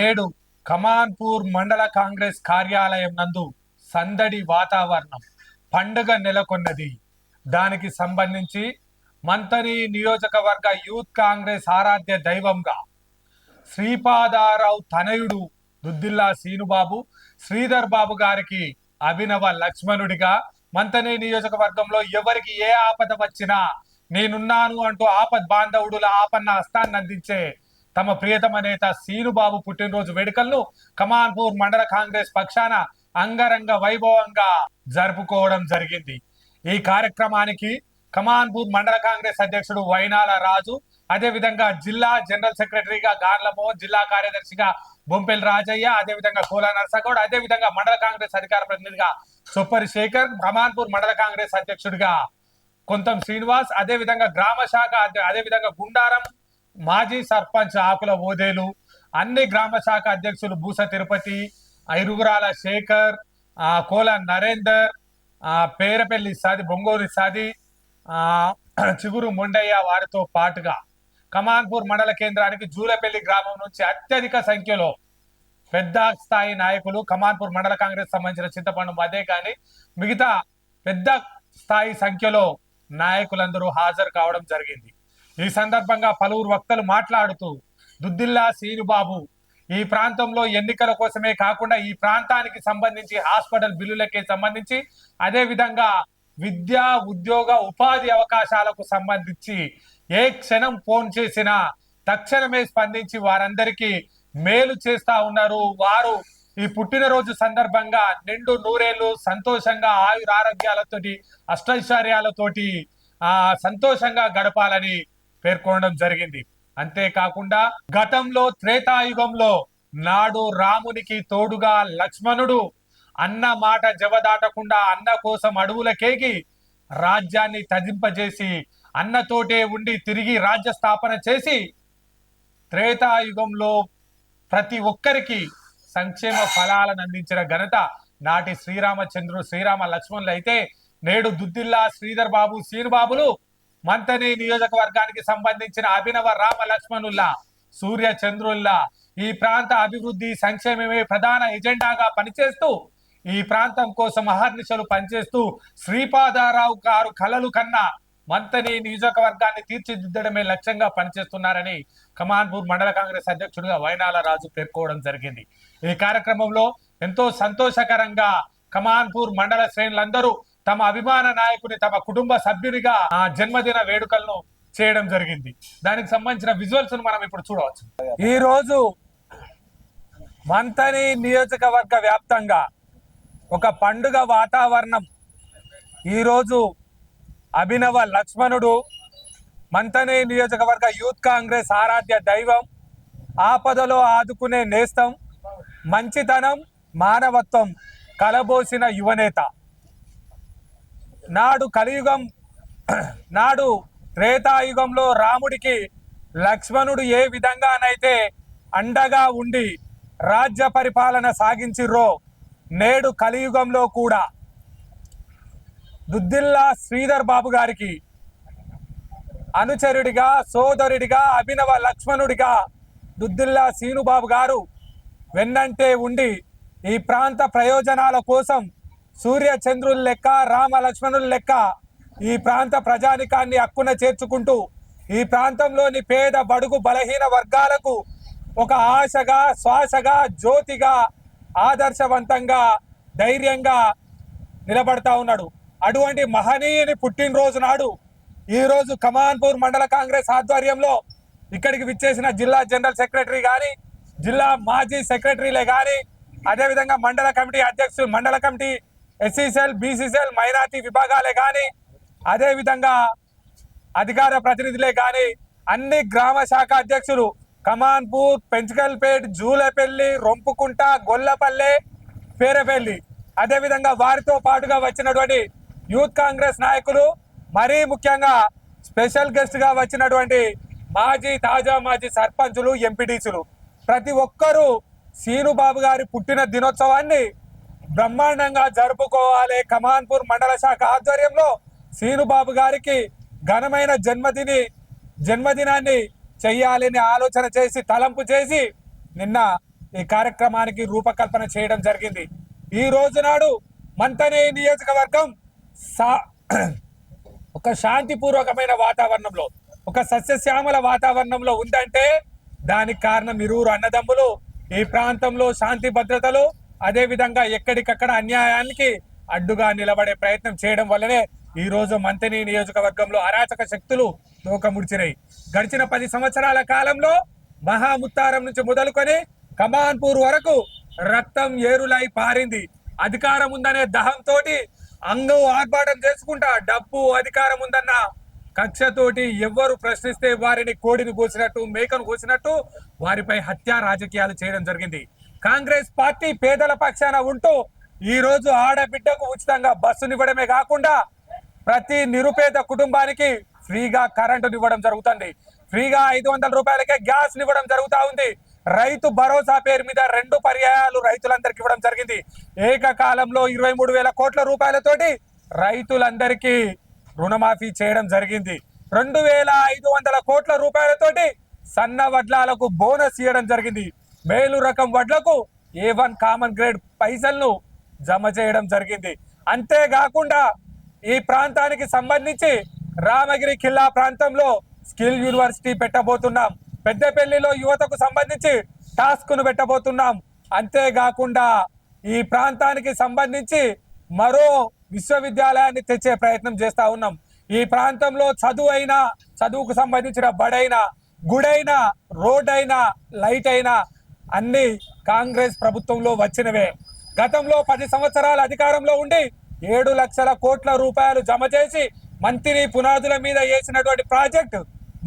నేడు కమాన్పూర్ మండల కాంగ్రెస్ కార్యాలయం నందు సందడి వాతావరణం పండుగ నెలకొన్నది. దానికి సంబంధించి మంతని నియోజకవర్గ యూత్ కాంగ్రెస్ ఆరాధ్య దైవంగా శ్రీపాదారావు తనయుడు దుద్దిల్లా సీనుబాబు శ్రీధర్ బాబు గారికి అభినవ లక్ష్మణుడిగా మంతని నియోజకవర్గంలో ఎవరికి ఏ ఆపద వచ్చినా నేనున్నాను అంటూ ఆపద్ బాంధవుడుల ఆపన్న హస్తాన్ని అందించే తమ ప్రియతమ నేత సీనుబాబు పుట్టినరోజు వేడుకలను కమాన్పూర్ మండల కాంగ్రెస్ పక్షాన అంగరంగ వైభవంగా జరుపుకోవడం జరిగింది. ఈ కార్యక్రమానికి కమాన్పూర్ మండల కాంగ్రెస్ అధ్యక్షుడు వైనాల రాజు అదే విధంగా జిల్లా జనరల్ సెక్రటరీగా గార్ల మోహన్ జిల్లా కార్యదర్శిగా బొంపెల్ రాజయ్య అదే విధంగా కోలా నర్సగౌడ్ అదే విధంగా మండల కాంగ్రెస్ అధికార ప్రతినిధిగా చొప్పరి శేఖర్ కమాన్పూర్ మండల కాంగ్రెస్ అధ్యక్షుడిగా కొంతం శ్రీనివాస్ అదే విధంగా గ్రామ శాఖ అదేవిధంగా అదే విధంగా గుండారం మాజీ సర్పంచ్ ఆకుల ఓదేలు అన్ని గ్రామ శాఖ అధ్యక్షులు బూస తిరుపతి ఐరుగురాల శేఖర్ ఆ, కోల నరేందర్ ఆ, పేరపల్లి సాది బొంగోరి సాది ఆ, చిగురు మొండయ్య వారితో పాటుగా కమాన్పూర్ మండల కేంద్రానికి జూలపల్లి గ్రామం నుంచి అత్యధిక సంఖ్యలో పెద్ద స్థాయి నాయకులు కమాన్పూర్ మండల కాంగ్రెస్ సంబంధించిన చింతపండు అదే కానీ మిగతా పెద్ద స్థాయి సంఖ్యలో నాయకులందరూ హాజరు కావడం జరిగింది. ఈ సందర్భంగా పలువురు వక్తలు మాట్లాడుతూ దుద్దిల్లా సీనుబాబు ఈ ప్రాంతంలో ఎన్నికల కోసమే కాకుండా ఈ ప్రాంతానికి సంబంధించి హాస్పిటల్ బిల్లులకి సంబంధించి అదే విధంగా విద్యా ఉద్యోగ ఉపాధి అవకాశాలకు సంబంధించి ఏ క్షణం ఫోన్ చేసినా తక్షణమే స్పందించి వారందరికీ మేలు చేస్తా ఉన్నారు. వారు ఈ పుట్టినరోజు సందర్భంగా నిండు నూరేళ్ళు సంతోషంగా ఆయుర ఆరోగ్యాలతోటి అష్టైశ్వర్యాలతోటి ఆ సంతోషంగా గడపాలని పేర్కొనడం జరిగింది. అంతేకాకుండా గతంలో త్రేతాయుగంలో నాడు రామునికి తోడుగా లక్ష్మణుడు అన్న మాట జవదాటకుండా అన్న కోసం అడవులకేగి రాజ్యాన్ని తజింపజేసి అన్నతోటే ఉండి తిరిగి రాజ్య స్థాపన చేసి త్రేతాయుగంలో ప్రతి ఒక్కరికి సంక్షేమ ఫలాలను అందించిన ఘనత నాటి శ్రీరామచంద్రుడు శ్రీరామ లక్ష్మణులు అయితే నేడు దుద్దిల్లా శ్రీధర్ బాబు శ్రీనుబాబులు మంతని నియోజకవర్గానికి సంబంధించిన అభినవ రామ లక్ష్మణుల్లా సూర్య చంద్రుల్లా ఈ ప్రాంత అభివృద్ధి సంక్షేమమే ప్రధాన ఎజెండాగా పనిచేస్తూ ఈ ప్రాంతం కోసం అహర్నిశలు పనిచేస్తూ శ్రీపాదారావు గారు కలలు కన్నా మంతని నియోజకవర్గాన్ని తీర్చిదిద్దడమే లక్ష్యంగా పనిచేస్తున్నారని కమాన్పూర్ మండల కాంగ్రెస్ అధ్యక్షుడిగా వైనాల రాజు పేర్కోవడం జరిగింది. ఈ కార్యక్రమంలో ఎంతో సంతోషకరంగా కమాన్పూర్ మండల శ్రేణులందరూ తమ అభిమాన నాయకుని తమ కుటుంబ సభ్యునిగా ఆ జన్మదిన వేడుకలను చేయడం జరిగింది. దానికి సంబంధించిన విజువల్స్ మనం ఇప్పుడు చూడవచ్చు. ఈ రోజు మంతని నియోజకవర్గ వ్యాప్తంగా ఒక పండుగ వాతావరణం. ఈరోజు అభినవ లక్ష్మణుడు మంతని నియోజకవర్గ యూత్ కాంగ్రెస్ ఆరాధ్య దైవం ఆపదలో ఆదుకునే నేస్తం మంచితనం మానవత్వం కలబోసిన యువనేత. నాడు కలియుగం నాడు త్రేతాయుగంలో రాముడికి లక్ష్మణుడు ఏ విధంగానైతే అండగా ఉండి రాజ్య పరిపాలన సాగించిర్రో నేడు కలియుగంలో కూడా దుద్దిల్లా శ్రీధర్ బాబు గారికి అనుచరుడిగా సోదరుడిగా అభినవ లక్ష్మణుడిగా దుద్దిల్లా సీనుబాబు గారు వెన్నంటే ఉండి ఈ ప్రాంత ప్రయోజనాల కోసం సూర్య చంద్రుల లెక్క రామ లక్ష్మణుల లెక్క ఈ ప్రాంత ప్రజానికాన్ని హక్కున చేర్చుకుంటూ ఈ ప్రాంతంలోని పేద బడుగు బలహీన వర్గాలకు ఒక ఆశగా శ్వాసగా జ్యోతిగా ఆదర్శవంతంగా ధైర్యంగా నిలబడతా ఉన్నాడు. అటువంటి మహనీయుని పుట్టినరోజు నాడు ఈరోజు కమాన్పూర్ మండల కాంగ్రెస్ ఆధ్వర్యంలో ఇక్కడికి విచ్చేసిన జిల్లా జనరల్ సెక్రటరీ కానీ జిల్లా మాజీ సెక్రటరీలే కానీ అదేవిధంగా మండల కమిటీ అధ్యక్షులు మండల committee SC cell BC cell minority విభాగాలే కానీ అదేవిధంగా అధికార ప్రతినిధులే కానీ అన్ని గ్రామ శాఖ అధ్యక్షులు కమాన్పూర్ పెంచకల్పేట్ జూలపల్లి రొంపుకుంట గొల్లపల్లె పేరపల్లి అదేవిధంగా వారితో పాటుగా వచ్చినటువంటి యూత్ కాంగ్రెస్ నాయకులు మరీ ముఖ్యంగా స్పెషల్ గెస్ట్గా వచ్చినటువంటి మాజీ తాజా మాజీ సర్పంచులు ఎంపీటీసులు ప్రతి ఒక్కరూ సీనుబాబు గారి పుట్టిన దినోత్సవాన్ని బ్రహ్మాండంగా జరుపుకోవాలి. కమాన్పూర్ మండల శాఖ ఆధ్వర్యంలో సీనుబాబు గారికి ఘనమైన జన్మదిని జన్మదినాన్ని చెయ్యాలని ఆలోచన చేసి తలంపు చేసి నిన్న ఈ కార్యక్రమానికి రూపకల్పన చేయడం జరిగింది. ఈ రోజు నాడు మంతనే నియోజకవర్గం సా ఒక శాంతిపూర్వకమైన వాతావరణంలో ఒక సస్యశ్యామల వాతావరణంలో ఉందంటే దానికి కారణం ఇరువురు అన్నదమ్ములు. ఈ ప్రాంతంలో శాంతి భద్రతలు అదే విధంగా ఎక్కడికక్కడ అన్యాయానికి అడ్డుగా నిలబడే ప్రయత్నం చేయడం వల్లనే ఈ రోజు మంతని నియోజకవర్గంలో అరాచక శక్తులు దూకముడిచినాయి గడిచిన పది సంవత్సరాల కాలంలో మహాముత్తారం నుంచి మొదలుకొని కమాన్పూర్ వరకు రక్తం ఏరులై పారింది. అధికారం ఉందనే దహంతోటి అంగం ఆర్భాటం చేసుకుంటా డబ్బు అధికారం ఉందన్న కక్షతోటి ఎవ్వరు ప్రశ్నిస్తే వారిని కోడిని కోసినట్టు మేకను కోసినట్టు వారిపై హత్యా రాజకీయాలు చేయడం జరిగింది. కాంగ్రెస్ పార్టీ పేదల పక్షాన ఉంటూ ఈ రోజు ఆడబిడ్డకు ఉచితంగా బస్సునివ్వడమే కాకుండా ప్రతి నిరుపేద కుటుంబానికి ఫ్రీగా కరెంటునివ్వడం జరుగుతుంది. ఫ్రీగా ఐదు వందల రూపాయలకే గ్యాస్ ఇవ్వడం జరుగుతూ ఉంది. రైతు భరోసా పేరు మీద రెండు పర్యాయాలు రైతులందరికీ ఇవ్వడం జరిగింది. ఏకకాలంలో ఇరవై మూడు వేల కోట్ల రూపాయలతోటి రైతులందరికీ రుణమాఫీ చేయడం జరిగింది. రెండు వేల ఐదు వందల కోట్ల రూపాయలతోటి సన్న వడ్లాలకు బోనస్ ఇవ్వడం జరిగింది. మేలు రకం వడ్లకు ఏ వన్ కామన్ గ్రేడ్ పైసలను జమ చేయడం జరిగింది. అంతేకాకుండా ఈ ప్రాంతానికి సంబంధించి రామగిరి ఖిల్లా ప్రాంతంలో స్కిల్ యూనివర్సిటీ పెట్టబోతున్నాం. పెద్దపల్లిలో యువతకు సంబంధించి టాస్క్ను పెట్టబోతున్నాం. అంతేకాకుండా ఈ ప్రాంతానికి సంబంధించి మరో విశ్వవిద్యాలయాన్ని తెచ్చే ప్రయత్నం చేస్తా ఉన్నాం. ఈ ప్రాంతంలో చదువు అయినా చదువుకు సంబంధించిన బడైనా గుడైనా రోడ్ అయినా లైట్ అయినా అన్ని కాంగ్రెస్ ప్రభుత్వంలో వచ్చినవే. గతంలో పది సంవత్సరాల అధికారంలో ఉండి ఏడు లక్షల కోట్ల రూపాయలు జమ చేసి మంత్రి పునాదుల మీద వేసినటువంటి ప్రాజెక్ట్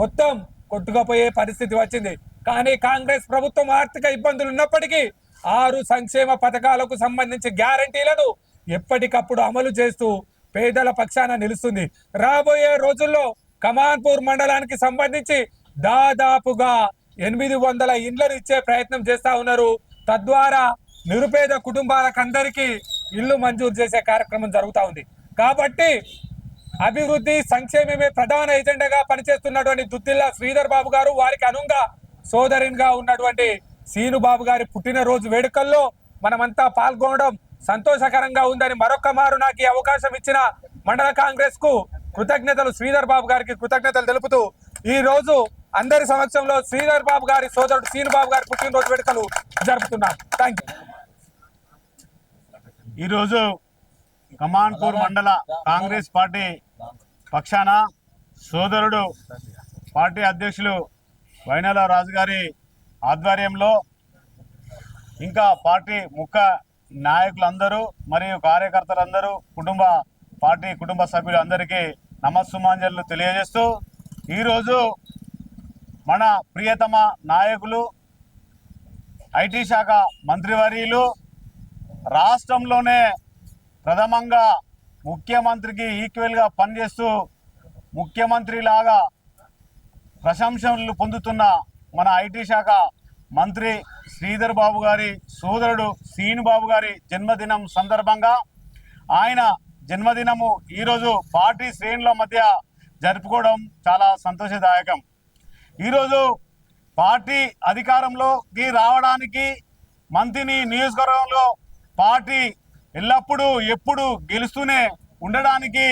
మొత్తం కొట్టుకుపోయే పరిస్థితి వచ్చింది. కానీ కాంగ్రెస్ ప్రభుత్వం ఆర్థిక ఇబ్బందులు ఉన్నప్పటికీ ఆరు సంక్షేమ పథకాలకు సంబంధించి గ్యారంటీలను ఎప్పటికప్పుడు అమలు చేస్తూ పేదల పక్షాన నిలుస్తుంది. రాబోయే రోజుల్లో కమాన్పూర్ మండలానికి సంబంధించి దాదాపుగా ఎనిమిది వందల ఇండ్లను ఇచ్చే ప్రయత్నం చేస్తా ఉన్నారు. తద్వారా నిరుపేద కుటుంబాలకందరికీ ఇల్లు మంజూరు చేసే కార్యక్రమం జరుగుతూ ఉంది. కాబట్టి అభివృద్ధి సంక్షేమమే ప్రధాన ఎజెండాగా పనిచేస్తున్నటువంటి దుద్దిల్లా శ్రీధర్ బాబు గారు వారికి అనుంగా సోదరినిగా ఉన్నటువంటి సీనుబాబు గారి పుట్టినరోజు వేడుకల్లో మనమంతా పాల్గొనడం సంతోషకరంగా ఉందని మరొక మారు నాకు ఈ అవకాశం ఇచ్చిన మండల కాంగ్రెస్కు కృతజ్ఞతలు శ్రీధర్ బాబు గారికి కృతజ్ఞతలు తెలుపుతూ ఈ రోజు అందరి సమక్షంలో శ్రీధర్ బాబు గారి సోదరుడు శ్రీనుబాబు బాబు గారి పుట్టినరోజు వేడుకలు జరుపుతున్నాం. థ్యాంక్ యూ ఈరోజు కమాన్పూర్ మండల కాంగ్రెస్ పార్టీ పక్షాన సోదరుడు పార్టీ అధ్యక్షులు వైనాల రాజు గారి ఆధ్వర్యంలో ఇంకా పార్టీ ముఖ్య నాయకులందరూ మరియు కార్యకర్తలందరూ కుటుంబ పార్టీ కుటుంబ సభ్యులందరికీ నమస్సుమాంజలు తెలియజేస్తూ ఈరోజు మన ప్రియతమ నాయకులు ఐటీ శాఖ మంత్రివర్యులు రాష్ట్రంలోనే ప్రథమంగా ముఖ్యమంత్రికి ఈక్వల్గా పనిచేస్తూ ముఖ్యమంత్రి లాగా ప్రశంసలు పొందుతున్న మన ఐటీ శాఖ మంత్రి శ్రీధర్ బాబు గారి సోదరుడు శ్రీను బాబు గారి జన్మదినం సందర్భంగా ఆయన జన్మదినము ఈరోజు పార్టీ శ్రేణుల మధ్య జరుపుకోవడం చాలా సంతోషదాయకం. ఈరోజు పార్టీ అధికారంలోకి రావడానికి మంత్రిని నియోజకవర్గంలో పార్టీ ఎల్లప్పుడూ ఎప్పుడు గెలుస్తూనే ఉండడానికి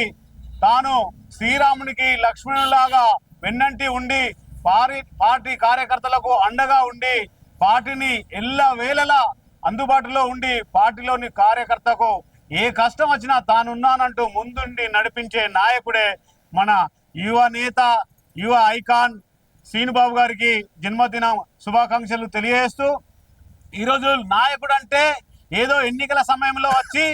తాను శ్రీరామునికి లక్ష్మణులాగా వెన్నంటి ఉండి పారి పార్టీ కార్యకర్తలకు అండగా ఉండి పార్టీని ఎల్ల వేళలా అందుబాటులో ఉండి పార్టీలోని కార్యకర్తకు ఏ కష్టం వచ్చినా తానున్నానంటూ ముందుండి నడిపించే నాయకుడే మన యువ నేత యువ ఐకాన్ శ్రీనుబాబు గారికి జన్మదిన శుభాకాంక్షలు తెలియజేస్తూ ఈరోజు నాయకుడు అంటే ఏదో ఎన్నికల సమయంలో వచ్చి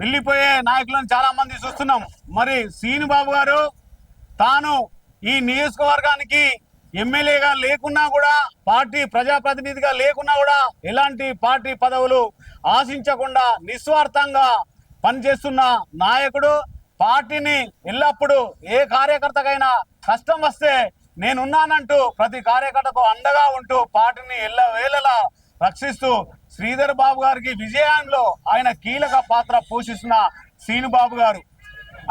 వెళ్ళిపోయే నాయకులను చాలామంది చూస్తున్నాం మరి శ్రీనుబాబు గారు తాను ఈ నియోజకవర్గానికి ఎమ్మెల్యేగా లేకున్నా కూడా పార్టీ ప్రజాప్రతినిధిగా లేకున్నా కూడా ఎలాంటి పార్టీ పదవులు ఆశించకుండా నిస్వార్థంగా పనిచేస్తున్న నాయకుడు పార్టీని ఎల్లప్పుడూ ఏ కార్యకర్తకైనా కష్టం వస్తే నేనున్నానంటూ ప్రతి కార్యకర్తకు అండగా ఉంటూ పార్టీని ఎల్ల వేళలా రక్షిస్తూ శ్రీధర్ బాబు గారికి విజయంలో ఆయన కీలక పాత్ర పోషిస్తున్న శ్రీనుబాబు గారు.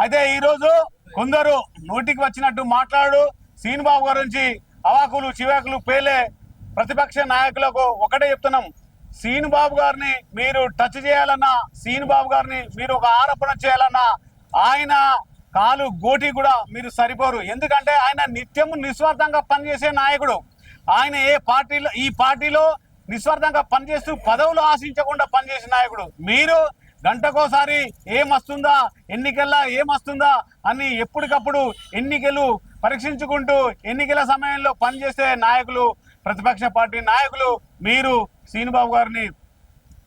అయితే ఈరోజు కొందరు నోటికి వచ్చినట్టు మాట్లాడు శ్రీనుబాబు గారి నుంచి అవాకులు చివాకులు పేలే ప్రతిపక్ష నాయకులకు ఒకటే చెప్తున్నాం. శ్రీనుబాబు గారిని మీరు టచ్ చేయాలన్నా శ్రీనుబాబు గారిని మీరు ఒక ఆరోపణ చేయాలన్నా ఆయన కాలు గోటి కూడా మీరు సరిపోరు. ఎందుకంటే ఆయన నిత్యం నిస్వార్థంగా పనిచేసే నాయకుడు. ఆయన ఏ పార్టీలో ఈ పార్టీలో నిస్వార్థంగా పనిచేస్తూ పదవులు ఆశించకుండా పనిచేసే నాయకుడు. మీరు గంటకోసారి ఏమొస్తుందా ఎన్నికల్లో ఏమొస్తుందా అని ఎప్పటికప్పుడు ఎన్నికలు పరీక్షించుకుంటూ ఎన్నికల సమయంలో పనిచేసే నాయకులు ప్రతిపక్ష పార్టీ నాయకులు మీరు శ్రీనుబాబు గారిని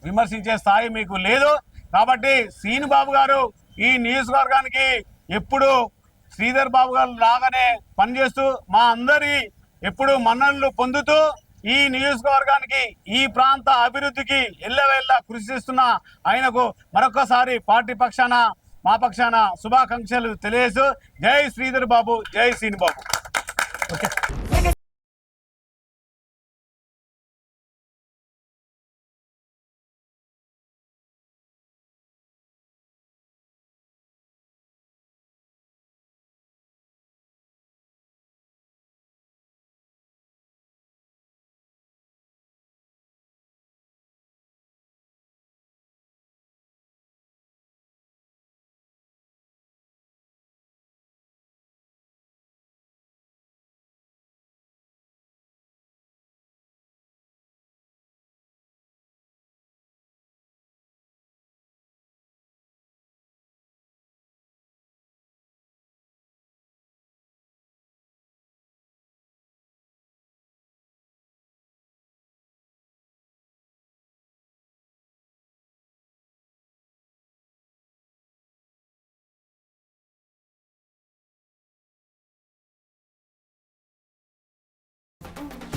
విమర్శించే స్థాయి మీకు లేదు. కాబట్టి శ్రీనుబాబు గారు ఈ నియోజకవర్గానికి ఎప్పుడు శ్రీధర్ బాబు గారు లాగానే పనిచేస్తూ మా అందరి ఎప్పుడు మన్ననలు పొందుతూ ఈ నియోజకవర్గానికి ఈ ప్రాంత అభివృద్ధికి ఎల్లవేళ్ళ కృషి చేస్తున్న ఆయనకు మరొకసారి పార్టీ పక్షాన మా పక్షాన శుభాకాంక్షలు తెలియజేస్తూ జై శ్రీధర్ బాబు జై శ్రీని బాబు ఓకే. Oh.